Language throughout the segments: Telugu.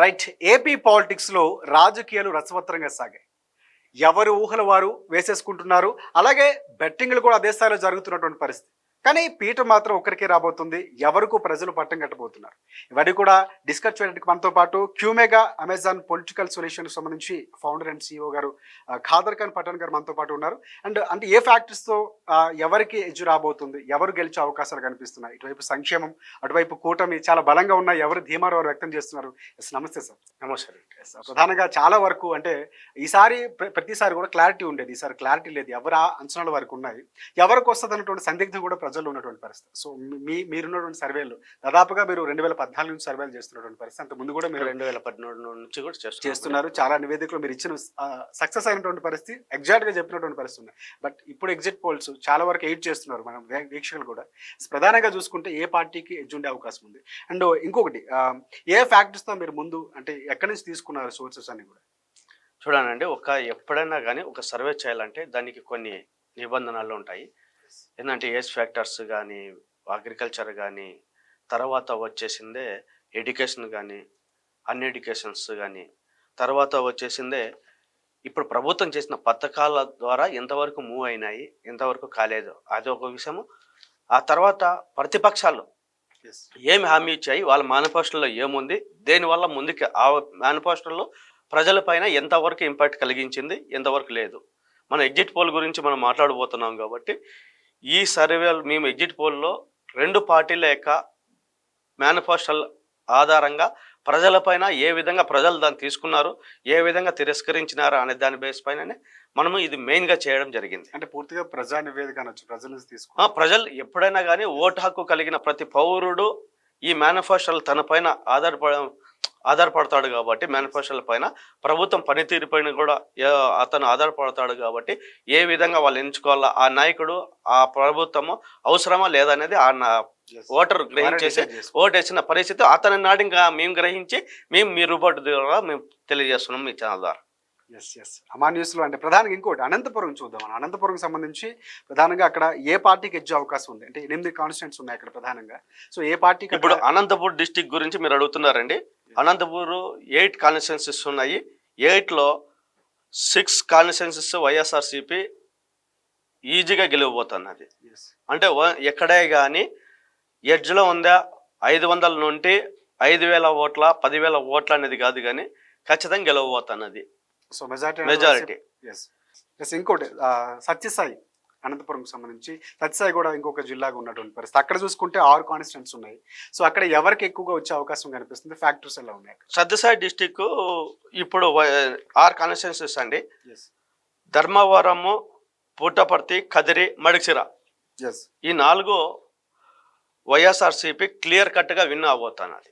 రైట్ ఏపీ పాలిటిక్స్లో రాజకీయాలు రసవత్తరంగా సాగాయి. ఎవరు ఊహల వారు వేసేసుకుంటున్నారు అలాగే బెట్టింగ్లు కూడా అదే స్థాయిలో జరుగుతున్నటువంటి పరిస్థితి. కానీ పీట మాత్రం ఒక్కరికే రాబోతుంది. ఎవరికి ప్రజలు పట్టం కట్టబోతున్నారు. ఇవన్నీ కూడా డిస్కస్ చేయడానికి మనతో పాటు క్యూమేగా అమెజాన్ పొలిటికల్ సొల్యూషన్ సంబంధించి ఫౌండర్ అండ్ సిఇఓ గారు ఖాదర్ ఖాన్ పఠాన్ గారు మనతో పాటు ఉన్నారు. అండ్ అంటే ఏ ఫ్యాక్టర్స్తో ఆ, ఎవరికి ఎజ్జు రాబోతుంది? ఎవరు గెలిచే అవకాశాలు కనిపిస్తున్నాయి? ఇటువైపు సంక్షేమం అటువైపు కూటమి చాలా బలంగా ఉన్నాయి ఎవరు ధీమారు వారు వ్యక్తం చేస్తున్నారు? ఎస్ నమస్తే సార్. sir. ప్రధానంగా చాలా వరకు అంటే ఈసారి ప్ర- ప్రతిసారి కూడా క్లారిటీ ఉండేది. ఈసారి క్లారిటీ లేదు. ఎవరు ఆ అంచనాల వరకు ఉన్నాయి? ఎవరికి వస్తుంది అన్నటువంటి సందిగ్ధం కూడా ప్రజల్లో ఉన్నటువంటి పరిస్థితి. సో మీ మీరున్నటువంటి సర్వేలు దాదాపుగా మీరు రెండు వేల పద్నాలుగు నుంచి సర్వేలు చేస్తున్నటువంటి పరిస్థితి. అంత ముందు కూడా మీరు రెండు వేల పద్నాలుగు నుంచి కూడా చేస్తున్నాం. చేస్తున్నారు. చాలా నివేదికలు మీరు ఇచ్చిన సక్సెస్ అయినటువంటి పరిస్థితి ఎగ్జాక్ట్గా చెప్పినటువంటి పరిస్థితి ఉన్నాయి బట్ ఇప్పుడు ఎగ్జిట్ పోల్స్ చాలా వరకు ఎయిట్ చేస్తున్నారు మనం వీక్షకులు కూడా. ప్రధానంగా చూసుకుంటే ఏ పార్టీకి ఎడ్జ్ ఉండే అవకాశం ఉంది. అండ్ ఇంకొకటి ఏ ఫ్యాక్టర్స్తో మీరు ముందు అంటే ఎక్కడి నుంచి తీసుకున్నారు సోర్సెస్ అన్ని కూడా? చూడండి ఒక ఎప్పుడైనా కానీ ఒక సర్వే చేయాలంటే దానికి కొన్ని నిబంధనలు ఉంటాయి. ఏంటంటే ఏజ్ ఫ్యాక్టర్స్ కానీ అగ్రికల్చర్ కానీ తర్వాత వచ్చేసిందే ఎడ్యుకేషన్ కానీ అన్ ఎడ్యుకేషన్స్ కానీ తర్వాత వచ్చేసిందే ఇప్పుడు ప్రభుత్వం చేసిన పథకాల ద్వారా ఎంతవరకు మూవ్ అయినాయి ఎంతవరకు కాలేదు అది ఒక విషయము. ఆ తర్వాత ప్రతిపక్షాలు ఏమి హామీ ఇచ్చాయి వాళ్ళ మేనిఫెస్టోలో ఏముంది దేనివల్ల ముందుకు ఆ మేనిఫెస్టోలో ప్రజలపైన ఎంతవరకు ఇంపాక్ట్ కలిగించింది ఎంతవరకు లేదు. మన ఎగ్జిట్ పోల్ గురించి మనం మాట్లాడబోతున్నాం కాబట్టి ఈ సర్వేలు మేము ఎగ్జిట్ పోల్లో రెండు పార్టీల యొక్క మేనిఫెస్టోల ఆధారంగా ప్రజలపైన ఏ విధంగా ప్రజలు దాన్ని తీసుకున్నారు ఏ విధంగా తిరస్కరించినారు అనే దాని బేస్ పైననే మనము ఇది మెయిన్గా చేయడం జరిగింది. అంటే పూర్తిగా ప్రజా నివేదిక అనొచ్చు ప్రజల తీసుకున్నారు ప్రజలు ఎప్పుడైనా కానీ ఓటు హక్కు కలిగిన ప్రతి పౌరుడు ఈ మేనిఫెస్టోలు తన పైన ఆధారపడ ఆధారపడతాడు కాబట్టి మేనిఫెస్టోల పైన ప్రభుత్వం పనితీరు పైన కూడా అతను ఆధారపడతాడు కాబట్టి ఏ విధంగా వాళ్ళు ఎంచుకోవాలా ఆ నాయకుడు ఆ ప్రభుత్వము అవసరమా లేదా అనేది ఆ ఓటర్ గ్రహించేసి ఓటు వేసిన పరిస్థితి అతని నాడు ఇంకా మేము గ్రహించి మేము మీ రిపోర్ట్ ద్వారా మేము తెలియజేస్తున్నాం మీ ఛానల్ ద్వారా. ఎస్ ఎస్ అమా న్యూస్లో అంటే ప్రధానంగా ఇంకోటి అనంతపురం చూద్దాం అనంతపురం సంబంధించి ప్రధానంగా అక్కడ ఏ పార్టీకి ఎజ్జే అవకాశం ఉంది? అంటే ఎనిమిది కాన్స్టిట్యూన్స్ ఉన్నాయి అక్కడ ప్రధానంగా. సో ఏ పార్టీకి ఇప్పుడు అనంతపూర్ డిస్టిక్ గురించి మీరు అడుగుతున్నారండి. అనంతపూర్ ఎయిట్ కాన్స్టిట్యున్సీస్ ఉన్నాయి. ఎయిట్లో సిక్స్ కాన్స్టిట్యున్సీస్ వైఎస్ఆర్సిపి ఈజీగా గెలివబోతున్నది. అంటే ఎక్కడే కానీ ఎడ్జ్లో ఉందా ఐదు వందల నుండి ఐదు వేల ఓట్ల పదివేల ఓట్ల అనేది కాదు కానీ ఖచ్చితంగా గెలవబోతున్నది. సో మెజారిటీ మెజారిటీ ఇంకోటి సత్యసాయి. అనంతపురంకి సంబంధించి సత్యసాయి కూడా ఇంకొక జిల్లాగా ఉన్నటువంటి పరిస్థితి. అక్కడ చూసుకుంటే ఆరు కాన్స్టిట్యూన్స్ ఉన్నాయి. సో అక్కడ ఎవరికి ఎక్కువగా వచ్చే అవకాశం కనిపిస్తుంది? ఫ్యాక్టర్స్ ఎలా ఉన్నాయి సత్యసాయి డిస్టిక్ ఇప్పుడు ఆరు కాన్స్టిట్యున్సీస్ అండి. ఎస్ ధర్మవరము పుట్టపర్తి కదిరి మడిసిర. ఎస్ ఈ నాలుగు వైఎస్ఆర్సీపీ క్లియర్ కట్గా విన్ అవబోతున్నది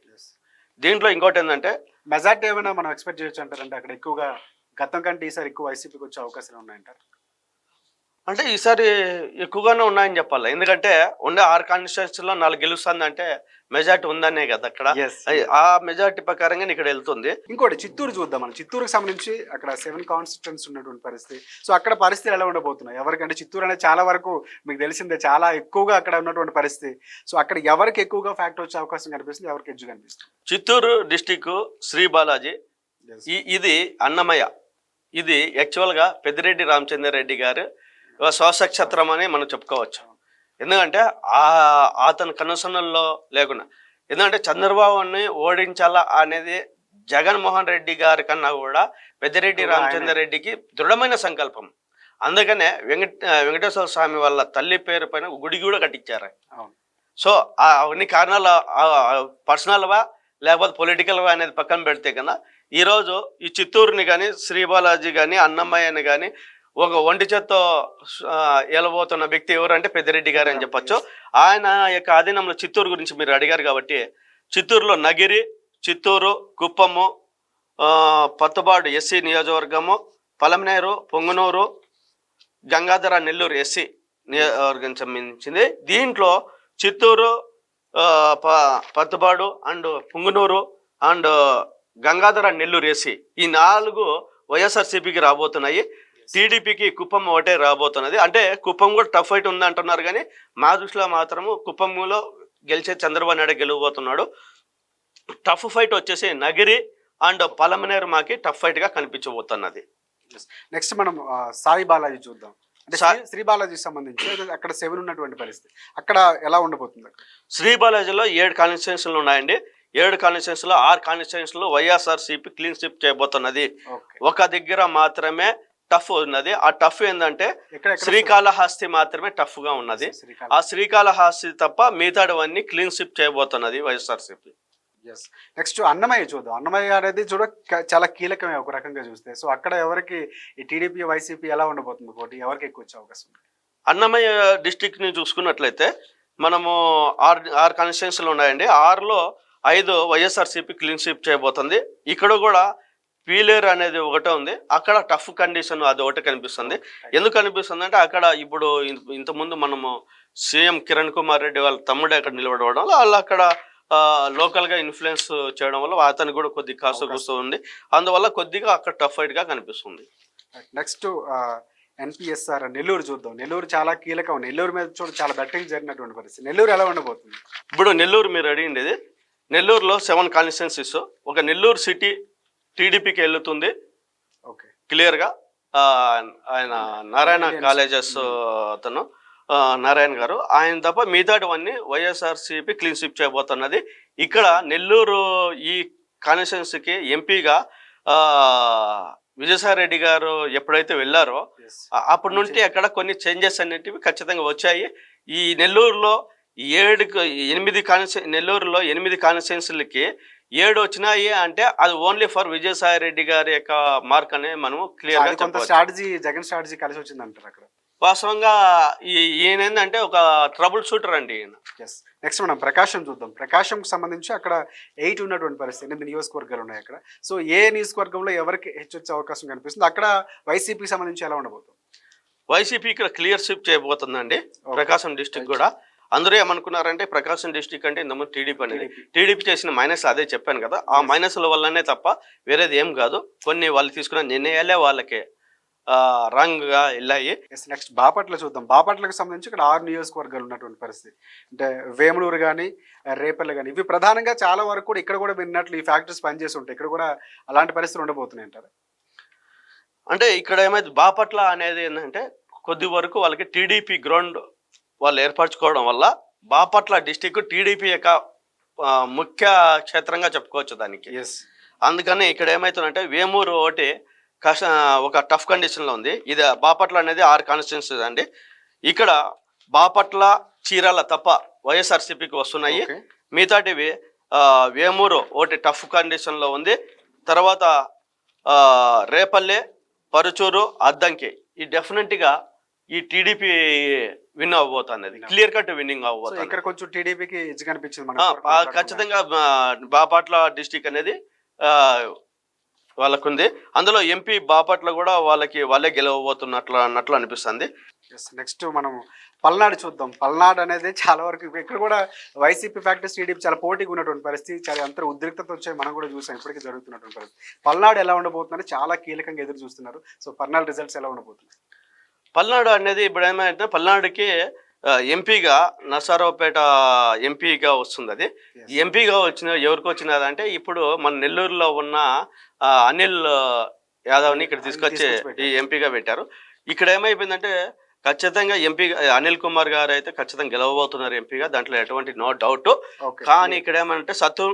దీంట్లో ఇంకోటి ఏంటంటే మెజార్టీ ఏమైనా మనం ఎక్స్పెక్ట్ చేయొచ్చు అంటారంటే అక్కడ ఎక్కువగా గతం కంటే ఈసారి ఎక్కువ వైసీపీకి వచ్చే అవకాశాలు ఉన్నాయంటారు? అంటే ఈసారి ఎక్కువగానే ఉన్నాయని చెప్పాలి. ఎందుకంటే ఉండే ఆరు కాన్స్టిట్యూన్సీలో నాలుగు గెలుస్తుంది మెజార్టీ ఉందనే కదా అక్కడ. ఆ మెజార్టీ ప్రకారంగా ఇక్కడ వెళ్తుంది. ఇంకోటి చిత్తూరు చూద్దాం మనం. చిత్తూరుకి సంబంధించి అక్కడ సెవెన్ కాన్స్టిట్యూన్స్ ఉన్నటువంటి పరిస్థితి. సో అక్కడ పరిస్థితులు ఎలా ఉండబోతున్నాయి? ఎవరికంటే చిత్తూరు అనేది చాలా వరకు మీకు తెలిసిందే చాలా ఎక్కువగా అక్కడ ఉన్నటువంటి పరిస్థితి. సో అక్కడ ఎవరికి ఎక్కువగా ఫ్యాక్ట్ వచ్చే అవకాశం కనిపిస్తుంది? ఎవరికి ఎడ్జు కనిపిస్తుంది? చిత్తూరు డిస్టిక్ శ్రీ బాలాజీ. ఇది అన్నమయ్య. ఇది యాక్చువల్గా పెద్దిరెడ్డి రామచంద్రరెడ్డి గారు స్వసక్షత్రం అని మనం చెప్పుకోవచ్చు. ఎందుకంటే ఆ అతని కనుసనల్లో లేకుండా. ఎందుకంటే చంద్రబాబుని ఓడించాలా అనేది జగన్మోహన్ రెడ్డి గారి కన్నా కూడా పెద్దిరెడ్డి ఎక్కువగా ఆయనే. రామచంద్రరెడ్డికి దృఢమైన సంకల్పం. అందుకనే వెంకట వెంకటేశ్వర స్వామి వాళ్ళ తల్లి పేరు పైన గుడి కూడా కట్టించారు. సో ఆ అన్ని కారణాలు పర్సనల్వా లేకపోతే పొలిటికల్వా అనేది పక్కన పెడితే కన్నా ఈరోజు ఈ చిత్తూరుని కానీ శ్రీబాలాజీ కానీ అన్నమయ్యని కానీ ఒక ఒంటి చేత్తో ఆ, ఏలబోతున్న వ్యక్తి ఎవరంటే పెద్దిరెడ్డి గారు అని చెప్పొచ్చు. ఆయన యొక్క ఆధీనంలో చిత్తూరు గురించి మీరు అడిగారు కాబట్టి చిత్తూరులో నగిరి చిత్తూరు కుప్పము పత్తుబాడు ఎస్సీ నియోజకవర్గము పలమనేరు పొంగునూరు గంగాధర నెల్లూరు ఎస్సీ నియోజకవర్గం సంబంధించింది. దీంట్లో Chittoor పత్తుబాడు and Punganur and Gangadhara Nellore SC ఈ నాలుగు వైఎస్ఆర్సీపీకి రాబోతున్నాయి. టీడీపీకి కుప్పం ఒకటే రాబోతున్నది. అంటే కుప్పం కూడా టఫ్ ఫైట్ ఉంది అంటున్నారు కానీ మా దృష్టిలో మాత్రము కుప్పంలో గెలిచే చంద్రబాబు నాయుడు గెలవబోతున్నాడు. టఫ్ ఫైట్ వచ్చేసి నగిరి అండ్ పలమనేరు మాకి టఫ్ ఫైట్గా కనిపించబోతున్నది నెక్స్ట్ మనం సాయి బాలాజీ చూద్దాం. అంటే శ్రీ- బాలాజీకి సంబంధించి అక్కడ సెవెన్ ఉన్నటువంటి పరిస్థితి. అక్కడ ఎలా ఉండబోతుంది? శ్రీ బాలాజీలో ఏడు కాన్స్టిట్యూన్సీలు ఉన్నాయండి. ఏడు కాన్స్టిట్యూన్సీలో ఆరు కాన్స్టిట్యూన్సీలో వైఎస్ఆర్ సిపి క్లీన్ స్విప్ చేయబోతున్నది. ఒక దగ్గర మాత్రమే టఫ్ ఉన్నది. ఆ టఫ్ ఏంటంటే శ్రీకాళహస్తి మాత్రమే టఫ్గా ఉన్నది. ఆ శ్రీకాళహస్తి తప్ప మిగతాడవన్నీ క్లీన్ స్విప్ చేయబోతున్నది వైఎస్ఆర్సీపీ. ఎస్ నెక్స్ట్ అన్నమయ్య చూద్దాం. అన్నమయ్య అనేది చూడ చాలా కీలకమే ఒక రకంగా చూస్తే. సో అక్కడ ఎవరికి ఈ టీడీపీ వైసీపీ ఎలా ఉండబోతుంది పోటీ? ఎవరికి ఎక్కువ వచ్చే అవకాశం అన్నమయ్య డిస్టిక్ని చూసుకున్నట్లయితే మనము ఆరు ఆరు కాన్స్టిట్యూన్సీలు ఉన్నాయండి. ఆరులో ఐదు వైఎస్ఆర్సీపీ క్లీన్ స్వీప్ చేయబోతుంది. ఇక్కడ కూడా పీలేరు అనేది ఒకటే ఉంది. అక్కడ టఫ్ కండిషన్ అది ఒకటి కనిపిస్తుంది. ఎందుకు కనిపిస్తుంది అంటే అక్కడ ఇప్పుడు ఇంతకుముందు మనము సీఎం కిరణ్ కుమార్ రెడ్డి వాళ్ళ తమ్ముడు అక్కడ నిలబడడం వల్ల వాళ్ళు అక్కడ ఆ, local గా ఇన్ఫ్లుయెన్స్ చేయడం వల్ల అతనికి కూడా కొద్దిగా కాస్త. కూస్తూ ఉంది. అందువల్ల కొద్దిగా అక్కడ టఫ్ ఫైట్గా కనిపిస్తుంది నెక్స్ట్ ఎన్పిఎస్ఆర్ నెల్లూరు చూద్దాం. నెల్లూరు చాలా కీలకం. నెల్లూరు మీద చూడ చాలా బెట్టింగ్ జరిగినటువంటి పరిస్థితి. నెల్లూరు ఎలా ఉండబోతుంది? ఇప్పుడు నెల్లూరు మీరు అడిగిండేది నెల్లూరులో సెవెన్ కాన్స్టిట్యున్సీస్ ఒక నెల్లూరు సిటీ టీడీపీకి వెళ్తుంది ఓకే. క్లియర్గా ఆయన నారాయణ. కాలేజెస్ అతను ఆ, నారాయణ గారు. ఆయన తప్ప మిగతాటివన్నీ వైఎస్ఆర్సీపీ క్లీన్ స్విప్ చేయబోతున్నది. ఇక్కడ నెల్లూరు ఈ కాన్స్టిట్యున్సీకి ఎంపీగా విజయసాయి రెడ్డి గారు ఎప్పుడైతే వెళ్ళారో అప్పటి నుండి అక్కడ కొన్ని చేంజెస్ అనేటివి ఖచ్చితంగా వచ్చాయి. ఈ నెల్లూరులో ఏడు ఎనిమిది కాన్స్టి నెల్లూరులో ఎనిమిది కాన్స్టిట్యున్సీలకి ఏడు వచ్చినాయి అంటే అది ఓన్లీ ఫర్ విజయసాయి రెడ్డి గారి యొక్క మార్క్ అనే మనం క్లియర్గా స్ట్రాటజీ జగన్ స్ట్రాటజీ కలిసి వచ్చింది అంటారు అక్కడ. వాస్తవంగా ఈ- ఈయన ఏంటంటే ఒక ట్రబుల్ షూటర్ అండి ఈయన. నెక్స్ట్ మనం ప్రకాశం చూద్దాం. ప్రకాశంకి సంబంధించి అక్కడ ఎయిట్ ఉన్నటువంటి పరిస్థితి. ఎనిమిది నియోజకవర్గాలు ఉన్నాయి అక్కడ. సో ఏ నియోజకవర్గంలో ఎవరికి హెచ్చొచ్చే అవకాశం కనిపిస్తుంది? అక్కడ వైసీపీకి సంబంధించి ఎలా ఉండబోతుంది? వైసీపీ ఇక్కడ క్లియర్ స్విప్ చేయబోతుందండి. ప్రకాశం డిస్టిక్ కూడా. అందరూ ఏమనుకున్నారంటే ప్రకాశం డిస్టిక్ అంటే ఇంతకుముందు టీడీపీ అనేది. టీడీపీ. చేసిన మైనస్ అదే చెప్పాను కదా. ఆ. మైనస్ల వల్లనే తప్ప వేరేది ఏం కాదు. కొన్ని వాళ్ళు తీసుకున్న నిర్ణయాలే వాళ్ళకి. రాంగ్గా వెళ్ళాయి. నెక్స్ట్ బాపట్ల చూద్దాం. బాపట్లకు సంబంధించి ఇక్కడ ఆరు నియోజకవర్గాలు ఉన్నటువంటి పరిస్థితి. అంటే వేములూరు కానీ రేపల్లి కానీ ఇవి ప్రధానంగా చాలా వరకు కూడా ఇక్కడ కూడా విన్నట్లు ఈ ఫ్యాక్టరీస్ పనిచేసి ఉంటాయి. ఇక్కడ కూడా అలాంటి పరిస్థితులు ఉండబోతున్నాయి అంటారు. అంటే ఇక్కడ ఏమైంది? బాపట్ల అనేది ఏంటంటే కొద్ది వరకు వాళ్ళకి టీడీపీ గ్రౌండ్ వాళ్ళు ఏర్పరచుకోవడం వల్ల బాపట్ల డిస్టిక్ టీడీపీ యొక్క ముఖ్య క్షేత్రంగా చెప్పుకోవచ్చు దానికి. ఎస్ అందుకని ఇక్కడ ఏమవుతుందంటే వేమూరు ఒకటి కష్ట ఒక టఫ్ కండిషన్లో ఉంది. ఇది బాపట్ల అనేది ఆరు కాన్స్టిట్యున్సీస్ అండి. ఇక్కడ బాపట్ల చీరాల తప్ప వైఎస్ఆర్సీపీకి వస్తున్నాయి. మిగతాటివి వేమూరు ఒకటి టఫ్ కండిషన్లో ఉంది. తర్వాత రేపల్లె పరుచూరు అద్దంకి. ఈ డెఫినెట్గా ఈ టీడీపీ విన్ అవ్వబోతున్నది. క్లియర్ కట్ విన్నింగ్ అవ్వబోతుంది ఇక్కడ కొంచెం టీడీపీకి ఎడ్జ్ కనిపించింది ఖచ్చితంగా బాపట్ల డిస్టిక్ అనేది వాళ్ళకుంది. అందులో ఎంపీ బాపట్ల కూడా వాళ్ళకి వాళ్ళే గెలవబోతున్నట్లు అన్నట్లు అనిపిస్తుంది. నెక్స్ట్ మనం పల్నాడు చూద్దాం. పల్నాడు అనేది చాలా వరకు ఇక్కడ కూడా వైసీపీ ఫ్యాక్టరీస్ టీడీపీ చాలా పోటీగా ఉన్నటువంటి పరిస్థితి. చాలా అంత ఉద్రిక్తత వచ్చాయి మనం కూడా చూసాం. ఇప్పటికీ జరుగుతున్నటువంటి పరిస్థితి. పల్నాడు ఎలా ఉండబోతుందని చాలా కీలకంగా ఎదురు చూస్తున్నారు. సో పల్నాడు రిజల్ట్స్ ఎలా ఉండబోతున్నాయి? పల్నాడు అనేది ఇప్పుడు ఏమైందంటే పల్నాడుకి ఎంపీగా నరసరావుపేట ఎంపీగా వస్తుంది అది. ఎంపీగా వచ్చిన ఎవరికి వచ్చినదంటే ఇప్పుడు మన నెల్లూరులో ఉన్న అనిల్ యాదవ్ని ఇక్కడ తీసుకొచ్చి. ఈ ఎంపీగా పెట్టారు ఇక్కడ ఏమైపోయిందంటే ఖచ్చితంగా ఎంపీ అనిల్ కుమార్ గారు అయితే ఖచ్చితంగా గెలవబోతున్నారు ఎంపీగా దాంట్లో ఎటువంటి నో డౌట్ కానీ ఇక్కడ ఏమంటే సత్తు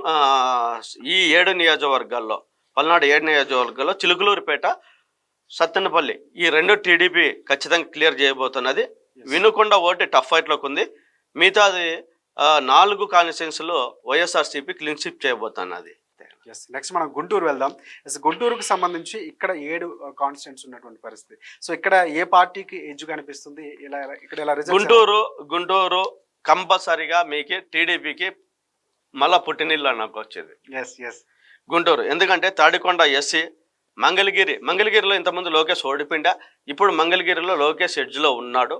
ఈ ఏడు నియోజకవర్గాల్లో పల్నాడు ఏడు నియోజకవర్గాల్లో చిలుకలూరుపేట సత్తెనపల్లి. ఈ రెండు టీడీపీ ఖచ్చితంగా క్లియర్ చేయబోతున్నది. వినుకొండ ఓటు టఫ్ ఫైట్లోకి ఉంది మిగతాది నాలుగు కాన్స్టిట్యున్సీలో వైఎస్ఆర్సీపీ క్లీన్ స్విప్ చేయబోతున్నది. ఎస్ నెక్స్ట్ మనం గుంటూరు వెళ్దాం. ఎస్ గుంటూరుకు సంబంధించి ఇక్కడ ఏడు కాన్స్టిట్యూన్స్ ఉన్నటువంటి పరిస్థితి. సో ఇక్కడ ఏ పార్టీకి ఎడ్జ్ కనిపిస్తుంది? ఇలా ఇక్కడ గుంటూరు గుంటూరు కంపల్సరిగా మీకు టీడీపీకి మళ్ళా పుట్టినిల్లు నాకు వచ్చేది ఎస్ ఎస్ గుంటూరు. ఎందుకంటే తాడికొండ ఎస్సీ మంగళగిరి మంగళగిరిలో ఇంతకుముందు లోకేష్ ఓడిపోయిండా ఇప్పుడు మంగళగిరిలో లోకేష్ ఎడ్జ్లో ఉన్నాడు.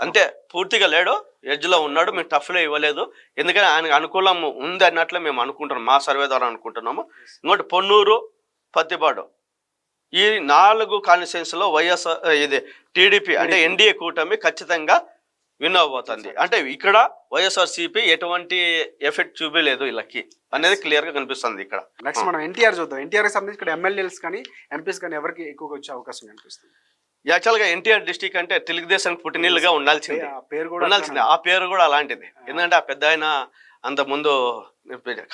అంతే పూర్తిగా లేడు ఎడ్జ్లో ఉన్నాడు మేము టఫ్లో ఇవ్వలేదు. ఎందుకంటే ఆయనకు అనుకూలం ఉంది అన్నట్లు మేము అనుకుంటున్నాం మా సర్వే ద్వారా అనుకుంటున్నాము. ఇంకోటి పొన్నూరు పత్తిపాడు ఈ నాలుగు కాన్స్టిట్యున్సీలో వైఎస్ఆర్ ఇది టీడీపీ అంటే ఎన్డీఏ కూటమి ఖచ్చితంగా విన్ అవబోతుంది అంటే ఇక్కడ వైఎస్ఆర్సీపీ ఎటువంటి ఎఫెక్ట్ చూపించలేదు వీళ్ళకి అనేది క్లియర్గా కనిపిస్తుంది ఇక్కడ. నెక్స్ట్ మనం ఎన్టీఆర్ చూద్దాం. ఎన్టీఆర్ సంబంధించి ఇక్కడ ఎమ్మెల్యేస్ కానీ ఎంపీస్ కానీ ఎవరికి ఎక్కువగా వచ్చే అవకాశం కనిపిస్తుంది? యాక్చువల్గా ఎన్టీఆర్ డిస్టిక్ అంటే తెలుగుదేశం పుట్టినీళ్ళుగా ఉండాల్సింది. ఆ పేరు కూడా ఉండాల్సిందే. ఆ పేరు కూడా అలాంటిది. ఎందుకంటే ఆ పెద్ద ఆయన అంత ముందు.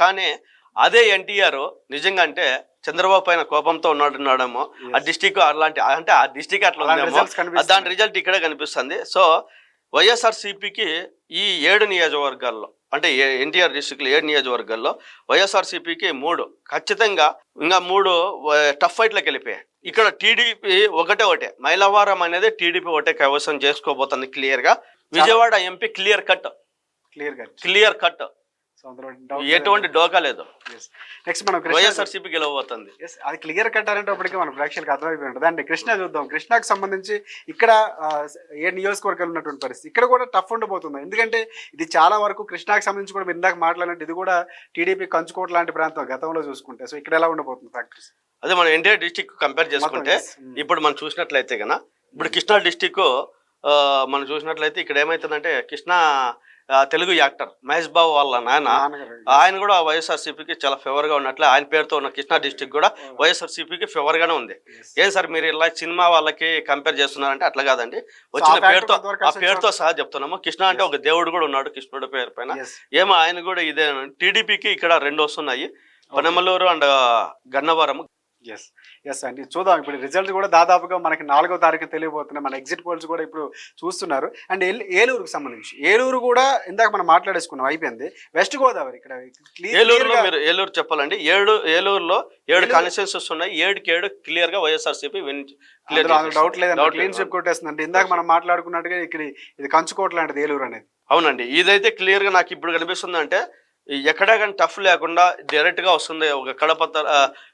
కానీ అదే ఎన్టీఆర్ నిజంగా అంటే చంద్రబాబు పైన కోపంతో ఉన్నాడున్నాడేమో. ఆ డిస్టిక్ అలాంటి అంటే ఆ డిస్టిక్ అట్లా ఉందేమో. దాని రిజల్ట్ ఇక్కడే కనిపిస్తుంది. సో వైఎస్ఆర్ సిపికి ఈ ఏడు నియోజకవర్గాల్లో అంటే ఎన్టీఆర్ డిస్టిక్ ఏడు నియోజకవర్గాల్లో వైఎస్ఆర్ సిపికి మూడు ఖచ్చితంగా ఇంకా మూడు టఫ్ ఫైట్లకు వెళ్ళిపోయాయి. ఇక్కడ టీడీపీ ఒకటే ఒకటే మైలవారం అనేది టీడీపీ ఒకటే కైవసం చేసుకోబోతుంది క్లియర్గా విజయవాడ ఎంపీ క్లియర్ కట్. క్లియర్గా క్లియర్ కట్. ఎటువంటి డోకా లేదు. నెక్స్ట్ మనం కృష్ణ వైఎస్ఆర్ సిపి గెలవబోతుంది అది క్లియర్ కట్టారంటే అప్పటికి మన ప్రేక్షకులకు అర్థమైపోయి ఉంటుంది. అండి కృష్ణ చూద్దాం. కృష్ణకు సంబంధించి ఇక్కడ ఏ నియోజకవర్గాలు ఉన్నటువంటి పరిస్థితి? ఇక్కడ కూడా టఫ్ ఉండబోతుంది. ఎందుకంటే ఇది చాలా వరకు కృష్ణాకి సంబంధించి కూడా మీరు ఇందాక మాట్లాడినట్టు ఇది కూడా టీడీపీ కంచుకోట లాంటి ప్రాంతం గతంలో చూసుకుంటే. సో ఇక్కడ ఎలా ఉండబోతుంది ఫ్యాక్టరీస్ అదే మనం ఎన్టీఆర్ డిస్టిక్ కంపేర్ చేసుకుంటే. Mm. ఇప్పుడు మనం చూసినట్లయితే కన్నా ఇప్పుడు కృష్ణా డిస్టిక్ మనం చూసినట్లయితే ఇక్కడ ఏమైతుందంటే కృష్ణా తెలుగు యాక్టర్ మహేష్ బాబు వాళ్ళ నాయన ఆయన కూడా వైఎస్ఆర్సీపీకి చాలా ఫేవర్గా ఉన్నట్లే. ఆయన పేరుతో ఉన్న కృష్ణా డిస్టిక్ కూడా వైఎస్ఆర్సీపీకి ఫేవర్ గానే ఉంది ఏం సార్ మీరు ఇలా సినిమా వాళ్ళకి కంపేర్ చేస్తున్నారంటే అట్లా కాదండి. వచ్చిన పేరుతో ఆ పేరుతో సహా చెప్తున్నాము. కృష్ణ అంటే ఒక దేవుడు కూడా ఉన్నాడు కృష్ణుడి పేరు పైన. ఏమో ఆయన కూడా ఇదే టీడీపీకి ఇక్కడ రెండు వస్తున్నాయి. Penamaluru and Gannavaram. Yes yes అండి. చూద్దాం. ఇప్పుడు రిజల్ట్ కూడా దాదాపుగా మనకి నాలుగో తారీఖు తెలియబోతున్నాయి. మన ఎగ్జిట్ పోల్స్ కూడా ఇప్పుడు చూస్తున్నారు. అండ్ ఏల్- ఏలూరుకు సంబంధించి. ఏలూరు కూడా ఇందాక మనం మాట్లాడేసుకున్నాం. అయిపోయింది. వెస్ట్ గోదావరి ఇక్కడ ఏలూరులో మీరు ఏలూరు చెప్పాలండి. ఏడు ఏలూరులో ఏడు కాన్స్టిట్యూన్సీస్ ఉన్నాయి. ఏడుకి ఏడు క్లియర్గా వైఎస్ఆర్సీపీ విన్ డౌట్ లేదండి. క్లీన్ స్విప్ కొట్టేస్తుంది ఇందాక మనం మాట్లాడుకున్నట్టుగా ఇక్కడ ఇది కంచుకోట లాంటిది ఏలూరు అనేది. అవునండి. ఇదైతే క్లియర్గా నాకు ఇప్పుడు కనిపిస్తుంది అంటే ఎక్కడా కానీ టఫ్ లేకుండా డైరెక్ట్గా వస్తుంది. ఒక కడప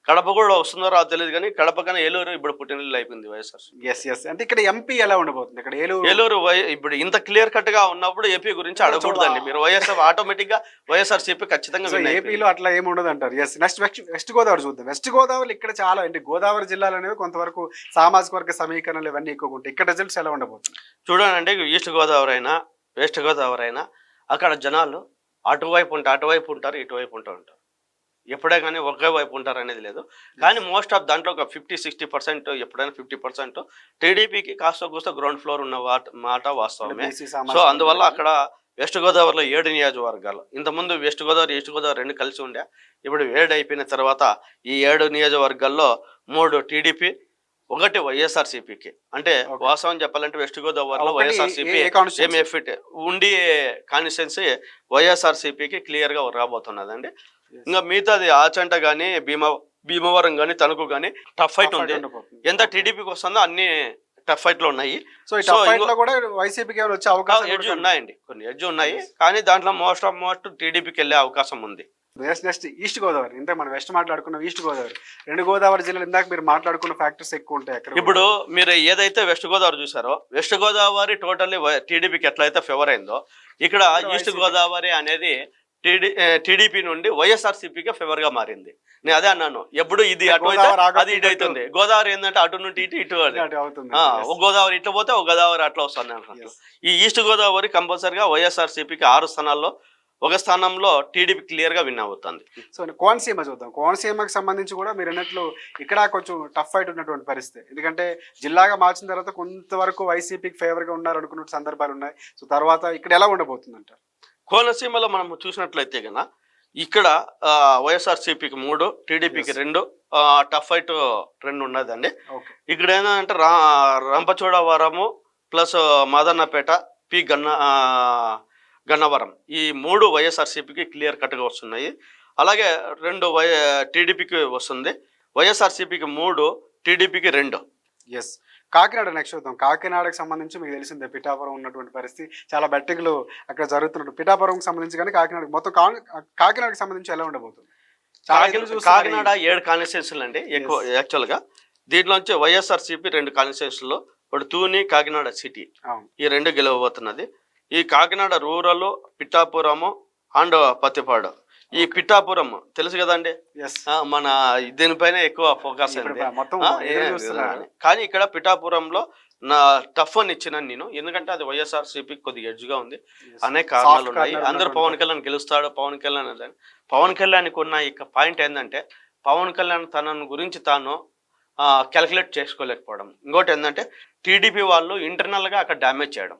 కడప కూడా వస్తుందో రాదో తెలియదు కానీ కడప కానీ ఏలూరు ఇప్పుడు పుట్టినళ్ళు అయిపోయింది వైఎస్ఆర్. Yes yes. అంటే ఇక్కడ ఎంపీ ఎలా ఉండబోతుంది? ఇక్కడ ఏలూరు ఏలూరు వై ఇప్పుడు ఇంత క్లియర్ కట్గా ఉన్నప్పుడు ఏపీ గురించి అడగకూడదండి. మీరు వైఎస్ఆర్ ఆటోమేటిక్గా వైఎస్ఆర్ సిపి ఖచ్చితంగా. ఏపీలో అట్లా ఏమి ఉండదు అంటారు yes next west west Godavari చూద్దాం. వెస్ట్ గోదావరి ఇక్కడ చాలా అంటే గోదావరి జిల్లాలు అనేవి కొంతవరకు సామాజిక వర్గ సమీకరణలు ఇవన్నీ ఎక్కువ ఉంటాయి. ఇక్కడ రిజల్ట్స్ ఎలా ఉండబోతుంది చూడండి ఈస్ట్ గోదావరి అయినా వెస్ట్ గోదావరి అయినా అక్కడ జనాలు అటువైపు ఉంటారు అటువైపు ఉంటారు ఇటువైపు ఉంటా ఉంటారు. ఎప్పుడే కానీ ఒకే వైపు ఉంటారు అనేది లేదు. కానీ మోస్ట్ ఆఫ్ దాంట్లో ఒక ఫిఫ్టీ సిక్స్టీ పర్సెంట్ ఎప్పుడైనా ఫిఫ్టీ పర్సెంట్ టీడీపీకి కాస్త కూస్త గ్రౌండ్ ఫ్లోర్ ఉన్న వాట మాట వాస్తవమే. సో అందువల్ల. అక్కడ వెస్ట్ గోదావరిలో ఏడు నియోజకవర్గాలు. ఇంతకుముందు వెస్ట్ గోదావరి ఈస్ట్ గోదావరి రెండు కలిసి ఉండే. ఇప్పుడు ఏడు అయిపోయిన తర్వాత ఈ ఏడు నియోజకవర్గాల్లో మూడు టీడీపీ ఒకటి వైఎస్ఆర్సీపీకి. అంటే Okay. వాస్తవం చెప్పాలంటే వెస్ట్ గోదావరిలో వైఎస్ఆర్సీపీ ఏ- ఏ constituency? ఏం ఎఫిట్ ఉండి కాన్స్టిట్యున్సీ వైఎస్ఆర్సీపీకి గా రాబోతున్నదండి. Yes. ఇంకా మిగతాది ఆచంట కానీ భీమ భీమవరం కానీ తణుకు కానీ టఫ్ ఫైట్ ఉంది. ఎంత టీడీపీకి వస్తుందో అన్ని టఫ్ ఫైట్లో ఉన్నాయి. సో ఫైట్లో కూడా వైసీపీకి వచ్చే అవకాశం ఎడ్జ్ ఉన్నాయండి. కొన్ని ఎడ్జ్ ఉన్నాయి. కానీ దాంట్లో మోస్ట్ ఆఫ్ మోస్ట్ టీడీపీకి వెళ్ళే అవకాశం ఉంది. Next next east Godavari. ఇంత మనం వెస్ట్ మాట్లాడుకున్నాం ఈస్ట్ గోదావరి. రెండు గోదావరి జిల్లాలు ఇందాక మీరు మాట్లాడుకున్న ఫ్యాక్టర్స్ ఎక్కువ ఉంటాయి అక్కడ ఇప్పుడు మీరు ఏదైతే వెస్ట్ గోదావరి చూసారో వెస్ట్ గోదావరి టోటల్లీ టీడీపీకి ఎట్లయితే ఫేవర్ అయిందో ఇక్కడ ఈస్ట్. గోదావరి అనేది టీడీ టీడీపీ నుండి వైఎస్ఆర్సీపీకి ఫేవర్గా మారింది. నేను అదే అన్నాను. ఎప్పుడు ఇది అటు అది ఇటు అవుతుంది. గోదావరి ఏంటంటే అటు నుండి ఇటు ఇటు. ఒక గోదావరి ఇట్లా పోతే ఒక గోదావరి అట్లా వస్తుంది. ఈ ఈస్ట్ గోదావరి కంపల్సరిగా వైఎస్ఆర్సీపీకి ఆరు స్థానాల్లో ఒక స్థానంలో టీడీపీ క్లియర్గా విన్ అవుతుంది. సో కోనసీమ చూద్దాం. కోనసీమకి సంబంధించి కూడా మీరు అన్నట్లు ఇక్కడ కొంచెం టఫ్ ఫైట్ ఉన్నటువంటి పరిస్థితి. ఎందుకంటే జిల్లాగా మార్చిన తర్వాత కొంతవరకు వైసీపీకి ఫేవర్గా ఉన్నారు అనుకున్న సందర్భాలు ఉన్నాయి. సో తర్వాత ఇక్కడ ఎలా ఉండబోతుంది అంటారు కోనసీమలో మనం చూసినట్లయితే కన్నా ఇక్కడ వైఎస్ఆర్సీపీకి మూడు టీడీపీకి. రెండు టఫ్ ఫైట్ రెండు ఉన్నదండి. ఇక్కడ ఏంటంటే రా రంపచోడవరము ప్లస్ మదన్నపేట పి గన్న గన్నవరం. ఈ మూడు వైఎస్ఆర్సీపీకి క్లియర్ కట్గా వస్తున్నాయి. అలాగే రెండు వై టీడీపీకి వస్తుంది. వైఎస్ఆర్సీపీకి మూడు టీడీపీకి రెండు. ఎస్ కాకినాడ నెక్స్ట్ చూద్దాం. కాకినాడకి సంబంధించి మీకు తెలిసిందే పిఠాపురం ఉన్నటువంటి పరిస్థితి. చాలా బెట్టింగ్లు అక్కడ జరుగుతున్నట్టు. పిఠాపురంకి సంబంధించి కానీ కాకినాడ మొత్తం కాకినాడకి సంబంధించి ఎలా ఉండబోతుంది? కాకినాడ ఏడు కాన్స్టిట్యూన్సీలు అండి. ఎక్కువ యాక్చువల్గా దీంట్లోంచి వైఎస్ఆర్సీపీ రెండు కాన్స్టిట్యూన్సీలు ఒకటి తూని కాకినాడ సిటీ ఈ రెండు గెలవబోతున్నది. ఈ కాకినాడ రూరల్ పిఠాపురము అండ్ పత్తిపాడు. ఈ పిఠాపురం తెలుసు కదండి? మన దీనిపైన ఎక్కువ ఫోకస్. కానీ ఇక్కడ పిఠాపురంలో నా టఫ్ అని ఇచ్చినాను నేను. ఎందుకంటే అది వైఎస్ఆర్ సిపి కొద్దిగా ఎడ్జ్గా ఉంది. అనేక కారణాలు ఉన్నాయి. అందరూ పవన్ కళ్యాణ్ గెలుస్తాడు పవన్ కళ్యాణ్ అని. పవన్ కళ్యాణ్కి ఉన్న ఇక పాయింట్ ఏంటంటే పవన్ కళ్యాణ్ తనను గురించి తాను క్యాలిక్యులేట్ చేసుకోలేకపోవడం. ఇంకోటి ఏంటంటే టీడీపీ వాళ్ళు ఇంటర్నల్గా అక్కడ డ్యామేజ్ చేయడం.